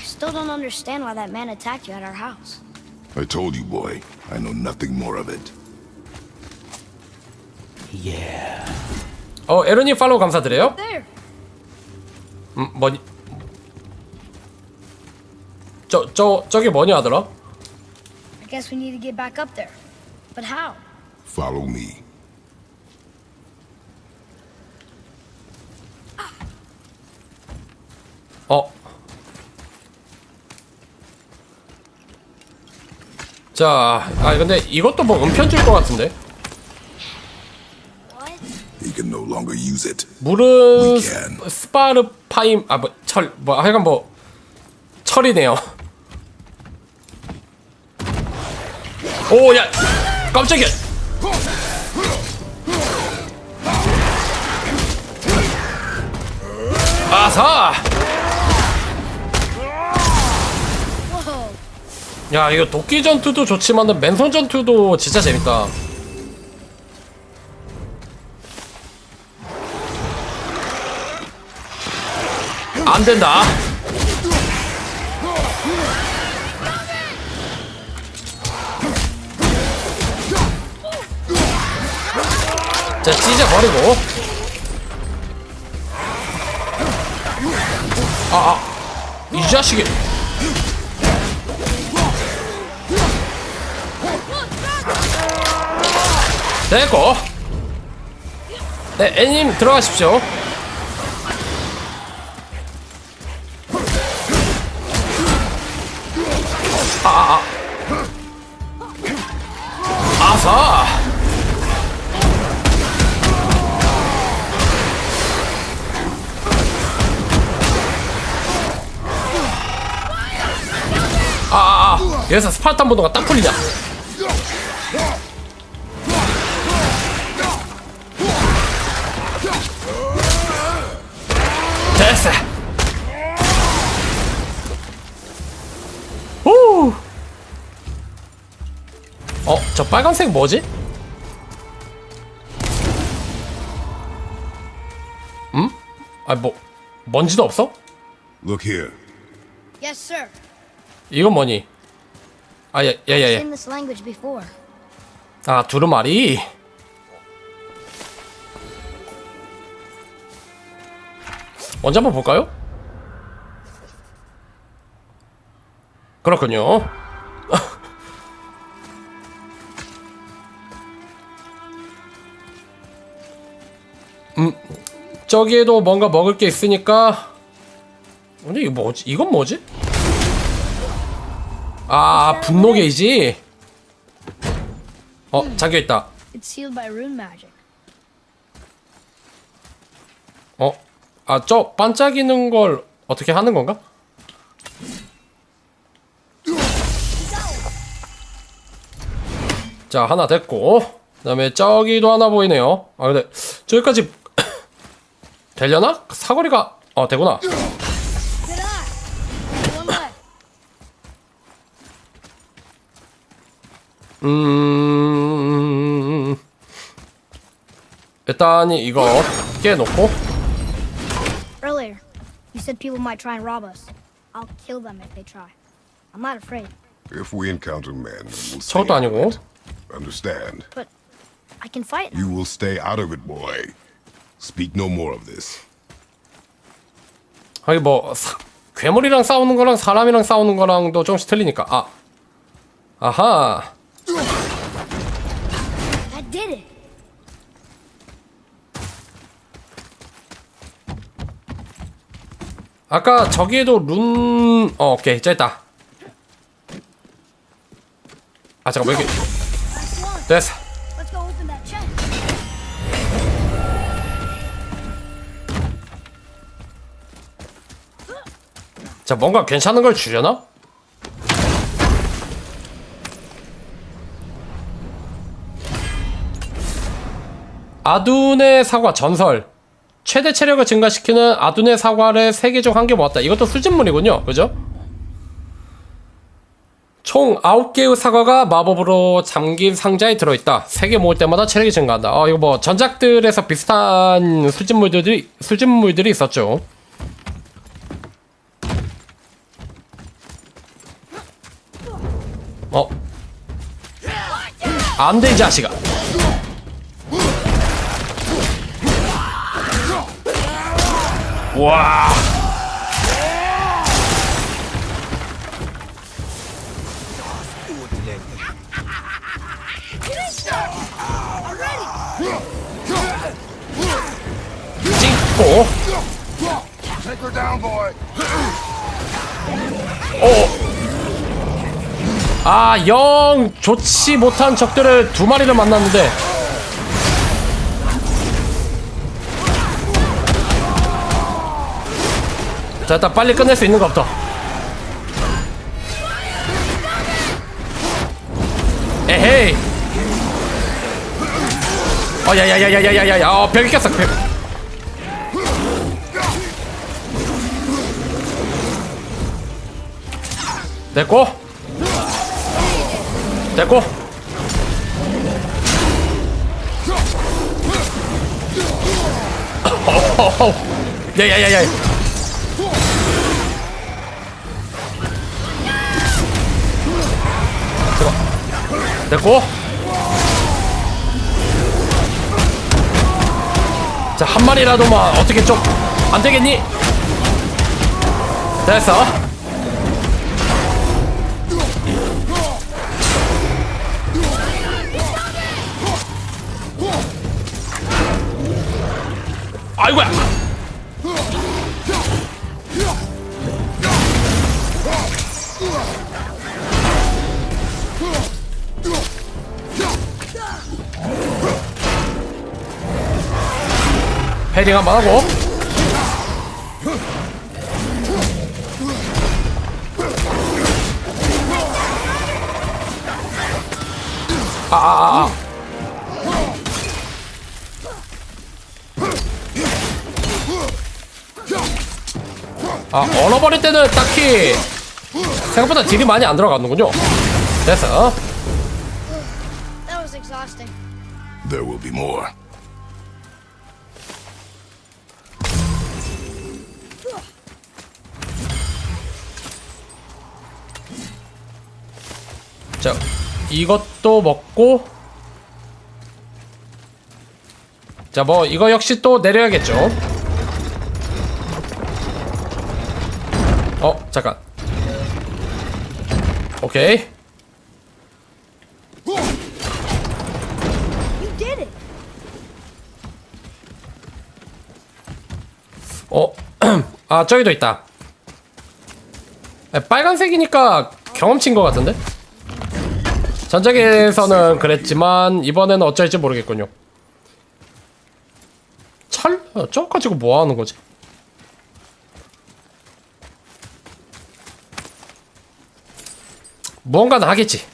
Still don't understand why that man attacked you at our house. I told you, boy. I know nothing more of it. 어 에런님 팔로우 감사드려요. There. 음 뭐니? 저 저 저기 뭐냐 하더라? I guess we need to get back up there. But how? Follow me. 자, 아 근데 이것도 뭐 은편 줄 것 같은데. He can no longer use it. 물은 We 스- can. 스파르파임 아뭐철뭐 하여간 뭐 철이네요. 오 야 깜짝이야. 아사. 야 이거 도끼 전투도 좋지만은 맨손 전투도 진짜 재밌다. 안 된다. 자 찢어 버리고. 아아 이 자식이. 됐고. 네 애님 들어가십시오. 아아아. 아사. 아아아. 여기서 스파르탄 보도가 딱 풀리냐 어, 저 빨간색 뭐지? 음? 아, 뭐 먼지도 없어? Look here. Yes, sir. 이건 뭐니? 아, 예, 예, 예, 예. This language before. 아, 두루마리. 먼저 한번 볼까요? 그렇군요. 음, 저기에도 뭔가 먹을 게 있으니까. 근데 이거 뭐지? 이건 뭐지? 아, 분노 게이지. 어, 잠겨 있다. 어? 아, 저 반짝이는 걸 어떻게 하는 건가? 자, 하나 됐고. 그 다음에 저기도 하나 보이네요. 아, 근데 저기까지 되려나? 사거리가, 어, 되구나. 음. 일단 이거 깨놓고. Earlier, you said people might try and rob us. I'll kill them if they try. I'm not afraid, If we encounter men, we'll stay 저것도 아니고. Understand? but I can fight. You will stay out of it, boy. Speak no more of this. 아니 뭐 사, 괴물이랑 싸우는 거랑 사람이랑 싸우는 거랑도 조금씩 틀리니까 아 아하 That did it. 아까 저기에도 룬 어, 오케이 됐다 아 잠깐 왜 이렇게 That's one. 됐어 자 뭔가 괜찮은 걸 주려나? 아둔의 사과 전설. 최대 체력을 증가시키는 아둔의 사과를 3개 중 한 개 모았다. 이것도 수집물이군요. 그죠? 총 9개의 사과가 마법으로 잠긴 상자에 들어있다. 3개 모을 때마다 체력이 증가한다. 어 이거 뭐 전작들에서 비슷한 수집물들이 수집물들이 있었죠 안돼 이 자식아 와 찍고 boy. 아, 영 좋지 못한 적들을 두 마리를 만났는데. 자, 일단 빨리 끝낼 수 있는 것부터 에헤이. 어, 야야야야야야야 어, 벽에 꼈어 벽. 됐고 됐고. 야야야야 됐고 자 한 마리라도만 어떻게 좀 안되겠니? 됐어 아이고야. 헤딩 한번 하고. 아아아 아 아 얼어버릴 때는 딱히 생각보다 딜이 많이 안 들어가는군요 됐어 That was exhausting. There will be more. 자 이것도 먹고 자 뭐 이거 역시 또 내려야겠죠 어 잠깐 오케이. 어, 아 저기도 있다. 에, 빨간색이니까 경험치인 것 같은데? 전작에서는 그랬지만 이번에는 어쩔지 모르겠군요. 찰? 어, 저거 가지고 뭐 하는 거지? 무언가는 하겠지.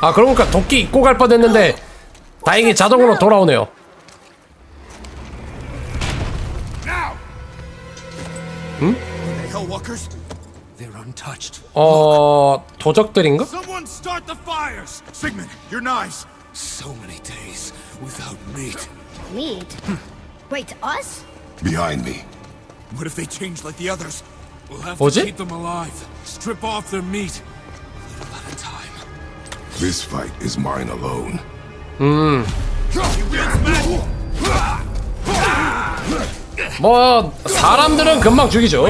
아 그러니까 도끼 입고 갈 뻔했는데 다행히 자동으로 돌아오네요. Untouched. 어 도적들인가? Someone start the fires! Sigmund, your knives! So many days without meat. Meat? Wait, us? Behind me. What if they change like the others? We'll have 뭐지? to keep them alive. Strip off their meat. Little at a time. This fight is mine alone. 뭐 사람들은 금방 죽이죠.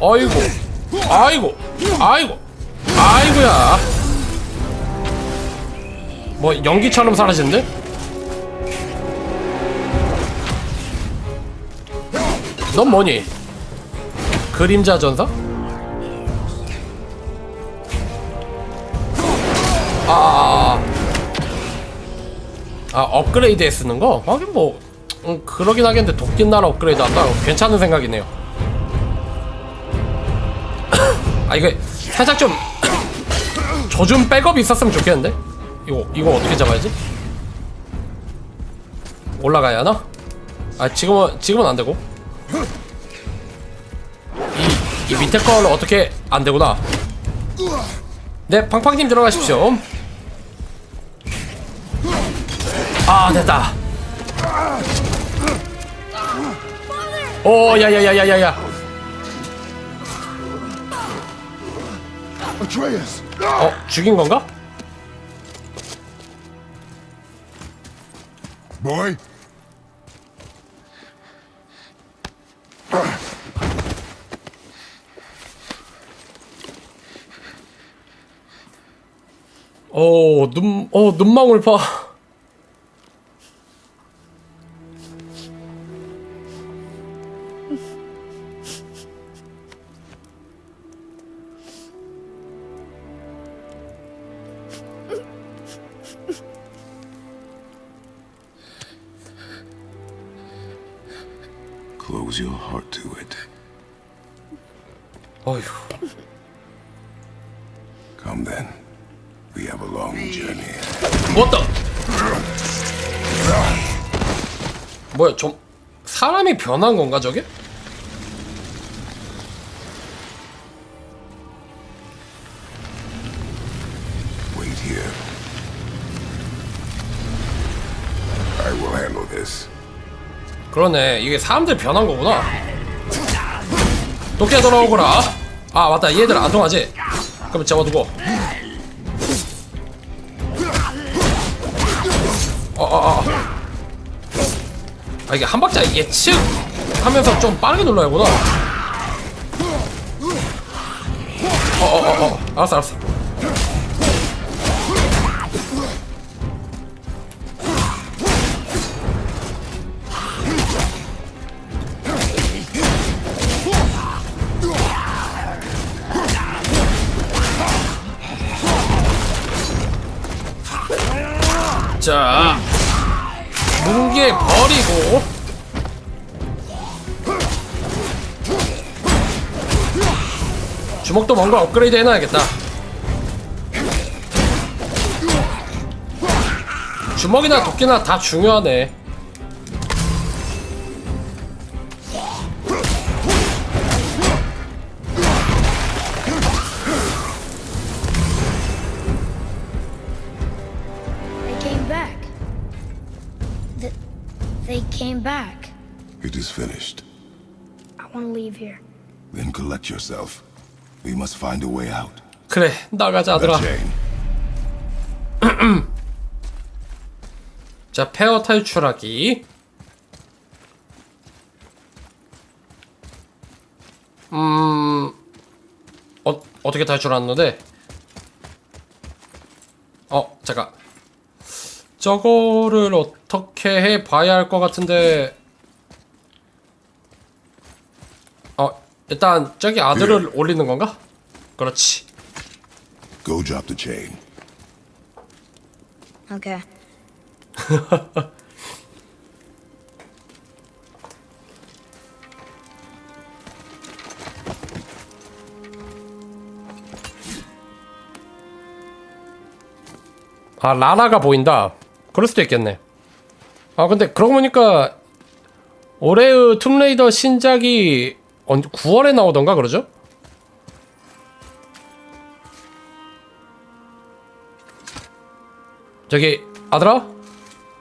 아이고, 아이고, 아이고, 아이고야. 뭐 연기처럼 사라지는데? 넌 뭐니? 그림자 전사? 아, 아, 아. 아 업그레이드에 쓰는 거? 하긴 뭐 음, 그러긴 하겠는데 도끼나라 업그레이드 한다 괜찮은 생각이네요 아 이거 살짝 좀 조준 백업이 있었으면 좋겠는데? 이거 이거 어떻게 잡아야지? 올라가야 하나? 아 지금은 지금은 안 되고 이, 이 밑에 걸 어떻게 안 되구나 네 팡팡님 들어가십시오 아 됐다 오, 야야야야야야. 어, 죽인 건가? 오, 눈, 어, 눈망울 봐. 뭐야, 좀 사람이 변한 건가 저게? Wait here. I will handle this. 그러네, 이게 사람들 변한 거구나. 도끼야 돌아오거라. 아 맞다, 얘들 안 통하지? 그럼 잡아두고. 아 이게 한 박자 예측 하면서 좀 빠르게 눌러야구나. 어어어어. 어, 어. 알았어 알았어. 자, 뭉개 버리고. 주먹도 뭔가 업그레이드 해놔야겠다. 주먹이나 도끼나 다 중요하네. Here. Then collect yourself. We must find a way out. 그래, 나가자, 아들아. chain. 자, 페어 탈출하기. 음, 어, 어떻게 탈출하는데? 어, 잠깐. 저거를 어떻게 해 봐야 할 것 같은데. 어, 일단 저기 아들을 올리는 건가? 그렇지. Go drop the chain. Okay. 아 라라가 보인다. 그럴 수도 있겠네. 아 근데 그러고 보니까 올해의 툼레이더 신작이 언 9월에 나오던가 그러죠? 저기 아들아?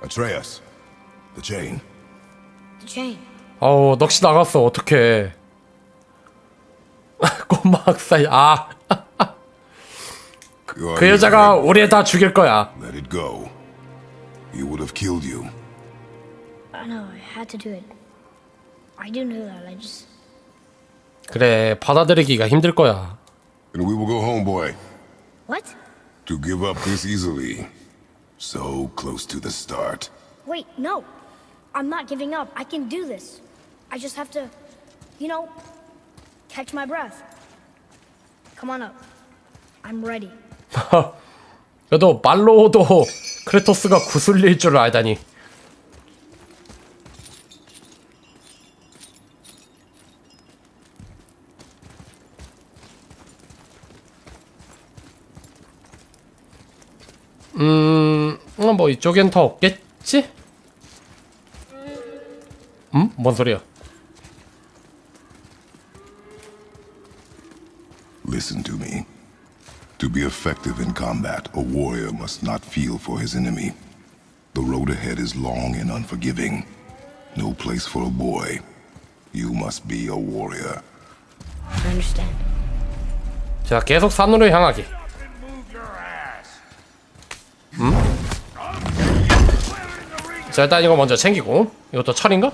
Atreus. The chain. The chain. 아우 넋이 나갔어 어떡해 꼬마 학살 아그 Go on, 그 여자가 you 우리 다 죽일 거야 Let it go. He would have killed you. I know, I had to do it. I do know that. I just. 그래 받아들이기가 힘들 거야 And we will go home, boy. What? To give up this easily. So close to the start. Wait, no. I'm not giving up. I can do this. I just have to, you know, catch my breath. Come on up. I'm ready. 그래도 말로도 크레토스가 구슬릴 줄 알다니. 음, 어, 뭐 이쪽엔 더 없겠지? 음? 뭔 소리야? Listen to me. To be effective in combat, a warrior must not feel for his enemy. The road ahead is long and unforgiving. No place for a boy. You must be a warrior. I understand. 자 계속 산으로 향하기 음? 자 일단 이거 먼저 챙기고 이것도 철인가?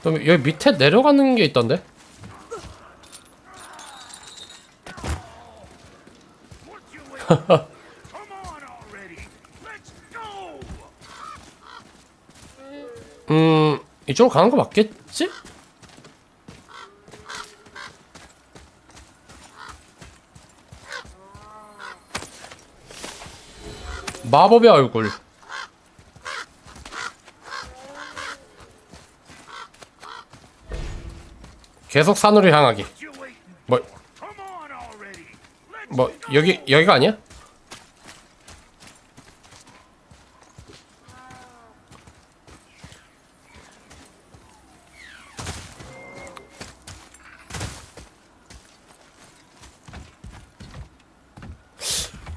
또 여기 밑에 내려가는 게 있던데. 음 이쪽으로 가는 거 맞겠지? 마법의 얼굴 계속 산으로 향하기? 뭐, 뭐 여기 여기가 아니야?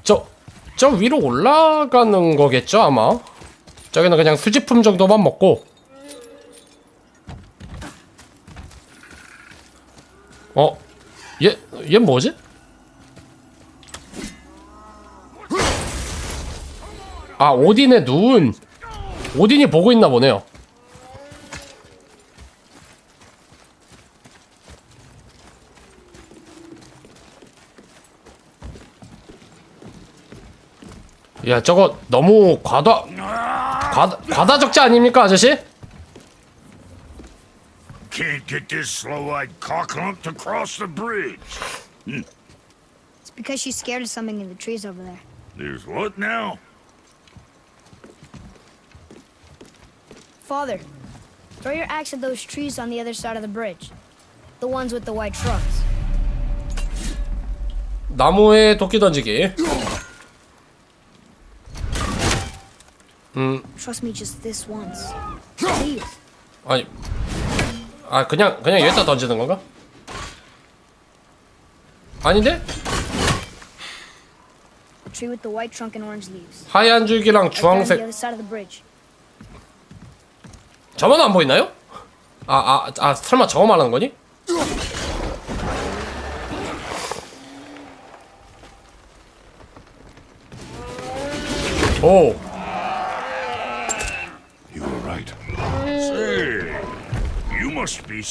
저, 저 위로 올라가는 거겠죠, 아마? 저기는 그냥 수집품 정도만 먹고. 어? 얘, 얘 뭐지? 아, 오딘의 눈. 오딘이 보고 있나 보네요. 야, 저거 너무 과다, 과다, 과다 적자 아닙니까, 아저씨? Can't get this slow-eyed cocklump to cross the bridge. It's because she's scared of something in the trees over there. There's what now? Father, throw your axe at those trees on the other side of the bridge. The ones with the white trunks. 나무에 도끼 던지기. Trust me just this once. Please. 아니, 아 그냥 그냥 여기다 던지는 건가? 아닌데? The tree with the white trunk and orange leaves. 하얀 줄기랑 Right there on the 주황색 other side of the bridge. 저만 안 보이나요? 아, 아, 아, 설마 저거 말하는 거니? 오,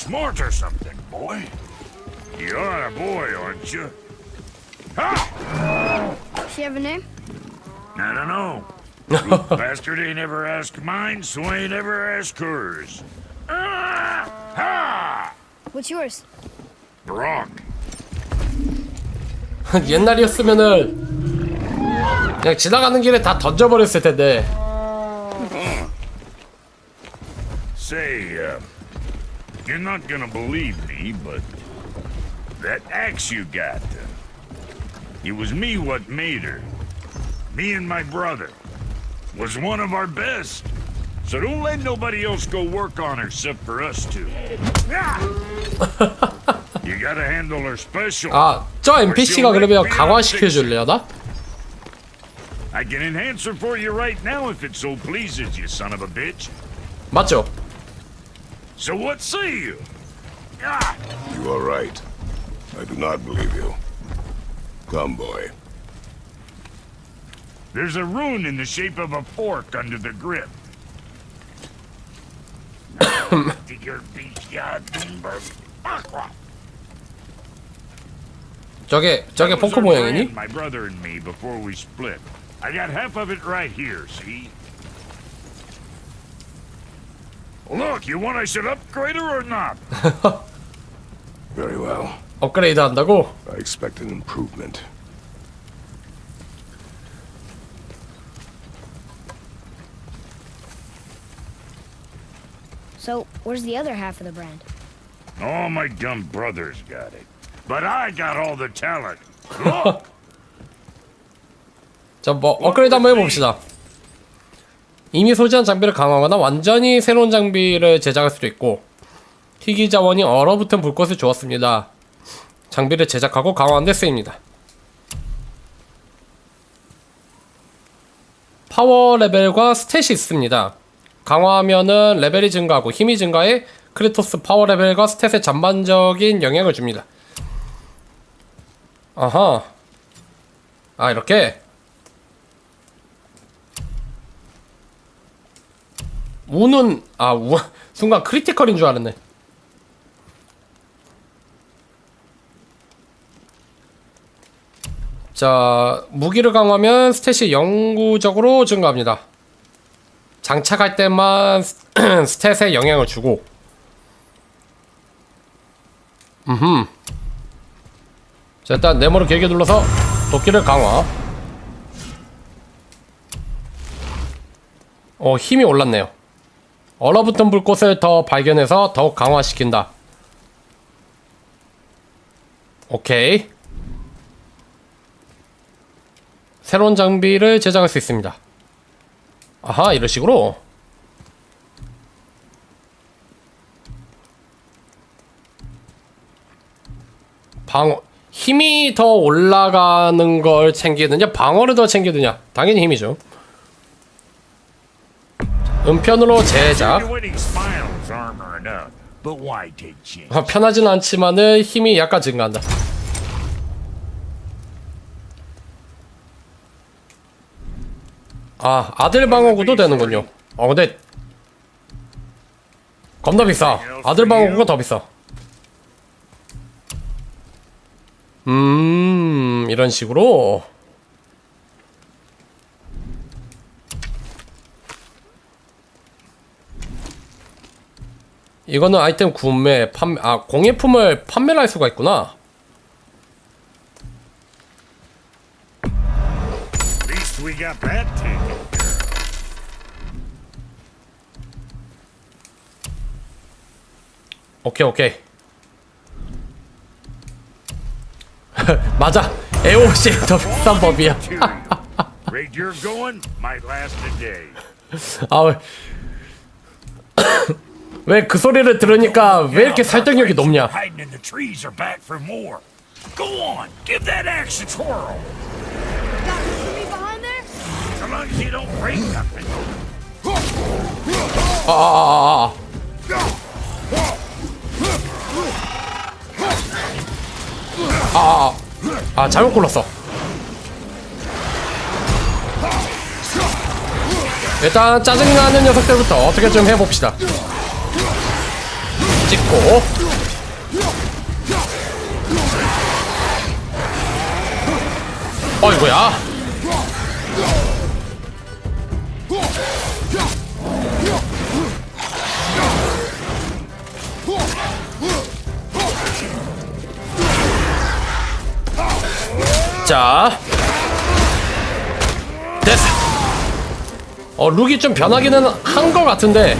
smart or something, boy. You're a boy, aren't you? Ha! She have a name? I don't know. Bastard ain't ever asked mine, so I ain't ever asked hers. Ah! Ha! What's yours? Brock. 옛날이었으면은 그냥 지나가는 길에 다 던져버렸을 텐데. Say, uh, you're not gonna believe me, but that axe you got, uh, it was me what made her. Me and my brother. Was one of our best. So don't let nobody else go work on her except for us two. Ah! you gotta handle her special. 아, 저 NPC가 그러면 강화시켜 줄려나? I can enhance her for you right now if it so pleases you, son of a bitch. 맞죠? So what say you? Ah! You are right. I do not believe you. Come, boy. There's a rune in the shape of a fork under the grip. Your beast, ya Doomberg. Aqua. 저게 저게 That was 포크 our 모양이니? brand, My brother and me before we split. I got half of it right here, see? Look, you want I should upgrade her or not? Very well. 업그레이드 한다고? I expect an improvement. So, where's the other half of the brand? All my dumb brothers got it. But I got all the talent. Look! 자, 뭐 업그레이드 한번 해봅시다. 이미 소지한 장비를 강화하거나 완전히 새로운 장비를 제작할 수도 있고 희귀 자원이 얼어붙은 불꽃을 주었습니다. 장비를 제작하고 강화한 데 쓰입니다. 파워 레벨과 스탯이 있습니다. 강화하면은 레벨이 증가하고 힘이 증가해 크리토스 파워 레벨과 스탯에 전반적인 영향을 줍니다. 아하. 아, 이렇게. 우는, 아, 우, 순간 크리티컬인 줄 알았네. 자, 무기를 강화하면 스탯이 영구적으로 증가합니다. 장착할 때만 스- 스탯에 영향을 주고. 음흠. 자, 일단 네모를 길게 눌러서 도끼를 강화. 어, 힘이 올랐네요. 얼어붙은 불꽃을 더 발견해서 더욱 강화시킨다. 오케이. 새로운 장비를 제작할 수 있습니다. 아하, 이런 식으로. 방어, 힘이 더 올라가는 걸 챙기느냐, 방어를 더 챙기느냐. 당연히 힘이죠. 은편으로 제작. 아, 편하진 않지만은 힘이 약간 증가한다. 아, 아들 방어구도 되는군요. 어, 근데 겁나 비싸. 아들 방어구가 더 비싸. 음, 이런 식으로. 이거는 아이템 구매, 판매, 아, 공예품을 판매를 할 수가 있구나. 오케이, 오케이. 맞아. 에오시 더 비싼 법이야. 아, 왜. 왜 그 소리를 들으니까 왜 이렇게 설득력이 높냐? Hiding in the trees are back for more. Go on, give that axe a twirl. Got me behind there? So long as you don't break nothing. 아, 아, 아, 아. 아, 아, 아, 잘못 골랐어. 일단 짜증나는 녀석들부터 어떻게 좀 해봅시다. 찍고. 어이구야. 자. 됐어. 어, 룩이 좀 변하기는 한 것 같은데.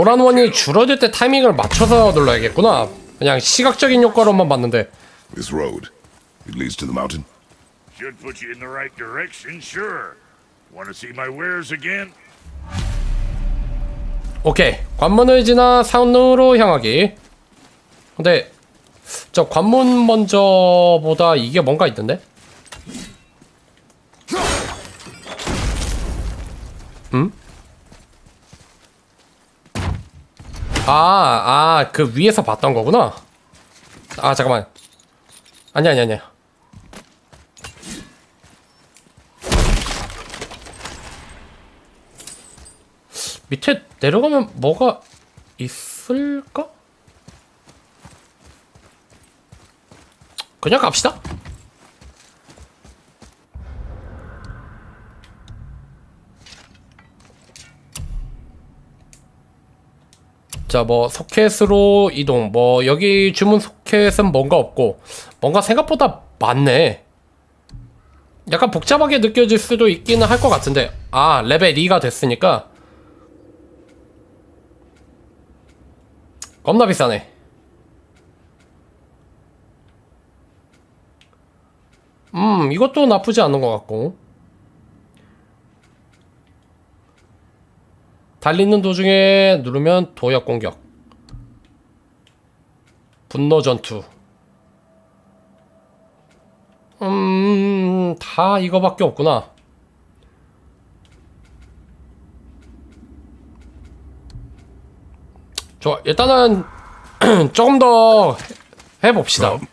노란 원이 줄어들 때 타이밍을 맞춰서 눌러야겠구나. 그냥 시각적인 효과로만 봤는데. This road, it leads to the mountain. Should put you in the right direction, sure. Want to see my wares again? 오케이. 관문을 지나 산으로 향하기. 근데, 저 관문 먼저보다 이게 뭔가 있던데? 아, 아, 그 위에서 봤던 거구나. 아, 잠깐만. 아니, 아니, 아니야. 밑에 내려가면 뭐가 있을까? 그냥 갑시다. 자, 뭐 소켓으로 이동. 뭐 여기 주문 소켓은 뭔가 없고 뭔가 생각보다 많네. 약간 복잡하게 느껴질 수도 있기는 할 것 같은데 아 레벨 2가 됐으니까 겁나 비싸네. 음, 이것도 나쁘지 않은 것 같고. 달리는 도중에 누르면 도약 공격. 분노 전투. 음, 다 이거밖에 없구나. 좋아, 일단은 조금 더 해봅시다. Come.